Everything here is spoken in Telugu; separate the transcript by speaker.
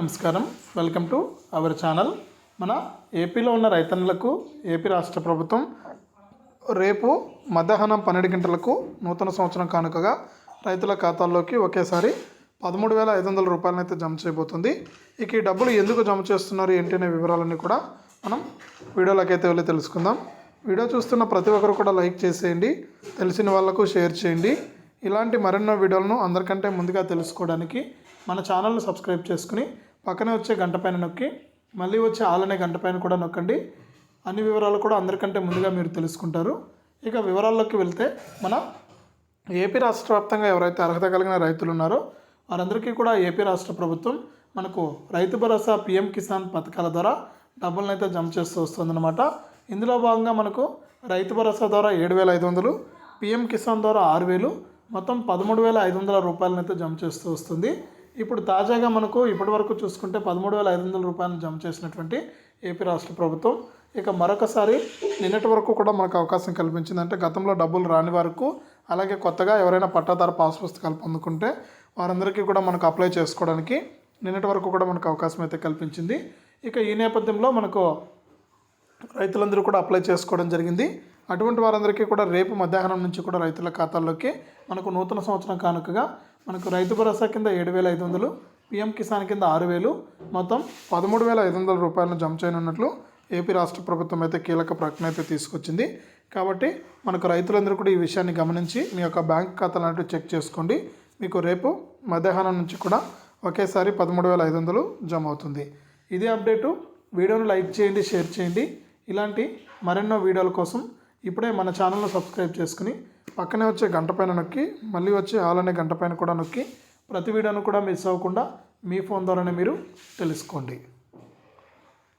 Speaker 1: నమస్కారం. వెల్కమ్ టు అవర్ ఛానల్ మన ఏపీలో ఉన్న రైతన్నులకు ఏపీ రాష్ట్ర ప్రభుత్వం రేపు మధ్యాహ్నం పన్నెండు గంటలకు నూతన సంవత్సరం కానుకగా రైతుల ఖాతాల్లోకి ఒకేసారి పదమూడు వేల ఐదు వందల రూపాయలను అయితే జమ చేయబోతుంది. ఇక ఈ డబ్బులు ఎందుకు జమ చేస్తున్నారు ఏంటి అనే వివరాలన్నీ కూడా మనం వీడియోలోకి అయితే వెళ్ళి తెలుసుకుందాం. వీడియో చూస్తున్న ప్రతి ఒక్కరు కూడా లైక్ చేసేయండి తెలిసిన వాళ్ళకు షేర్ చేయండి. ఇలాంటి మరెన్నో వీడియోలను అందరికంటే ముందుగా తెలుసుకోవడానికి మన ఛానల్ని సబ్స్క్రైబ్ చేసుకుని పక్కనే వచ్చే గంట పైన నొక్కి మళ్ళీ వచ్చే ఆల్ అనే గంట పైన కూడా నొక్కండి. అన్ని వివరాలు కూడా అందరికంటే ముందుగా మీరు తెలుసుకుంటారు. ఇక వివరాల్లోకి వెళ్తే మన ఏపీ రాష్ట్ర వ్యాప్తంగా ఎవరైతే అర్హత కలిగిన రైతులు ఉన్నారో వారందరికీ కూడా ఏపీ రాష్ట్ర ప్రభుత్వం మనకు రైతు భరోసా పిఎం కిసాన్ పథకాల ద్వారా డబ్బులను అయితే జమ చేస్తూ వస్తుందన్నమాట. ఇందులో భాగంగా మనకు రైతు భరోసా ద్వారా ఏడు వేల ఐదు వందలు పిఎం కిసాన్ ద్వారా ఆరు వేలు మొత్తం పదమూడు వేల ఐదు వందల రూపాయలను అయితే జమ చేస్తూ వస్తుంది. ఇప్పుడు తాజాగా మనకు ఇప్పటి వరకు చూసుకుంటే పదమూడు వేల ఐదు వందల రూపాయలను జమ చేసినటువంటి ఏపీ రాష్ట్ర ప్రభుత్వం. ఇక మరొకసారి నిన్నటి వరకు కూడా మనకు అవకాశం కల్పించింది. అంటే గతంలో డబ్బులు రాని వరకు అలాగే కొత్తగా ఎవరైనా పట్టాదారు పాస్ పుస్తకాలు పొందుకుంటే వారందరికీ కూడా మనకు అప్లై చేసుకోవడానికి నిన్నటి వరకు కూడా మనకు అవకాశం అయితే కల్పించింది. ఇక ఈ నేపథ్యంలో మనకు రైతులందరూ కూడా అప్లై చేసుకోవడం జరిగింది. అటువంటి వారందరికీ కూడా రేపు మధ్యాహ్నం నుంచి కూడా రైతుల ఖాతాల్లోకి మనకు నూతన సంవత్సరం కానుకగా మనకు రైతు భరోసా కింద ఏడు వేల ఐదు వందలు పిఎం కిసాన్ కింద ఆరు వేలు మొత్తం పదమూడు వేల ఐదు వందల రూపాయలను జమ చేయనున్నట్లు ఏపీ రాష్ట్ర ప్రభుత్వం అయితే కీలక ప్రకటన అయితే తీసుకొచ్చింది. కాబట్టి మనకు రైతులందరూ కూడా ఈ విషయాన్ని గమనించి మీ యొక్క బ్యాంక్ ఖాతాలు చెక్ చేసుకోండి. మీకు రేపు మధ్యాహ్నం నుంచి కూడా ఒకేసారి పదమూడు వేల ఐదు వందలు జమ అవుతుంది. ఇదే అప్డేటు. వీడియోను లైక్ చేయండి షేర్ చేయండి. ఇలాంటి మరెన్నో వీడియోల కోసం ఇప్పుడే మన ఛానల్ను సబ్స్క్రైబ్ చేసుకుని పక్కనే వచ్చే గంట పైన నొక్కి మళ్ళీ వచ్చే ఆల్ అనే గంట పైన కూడా నొక్కి ప్రతి వీడియోను కూడా మిస్ అవ్వకుండా మీ ఫోన్ ద్వారానే మీరు తెలుసుకోండి.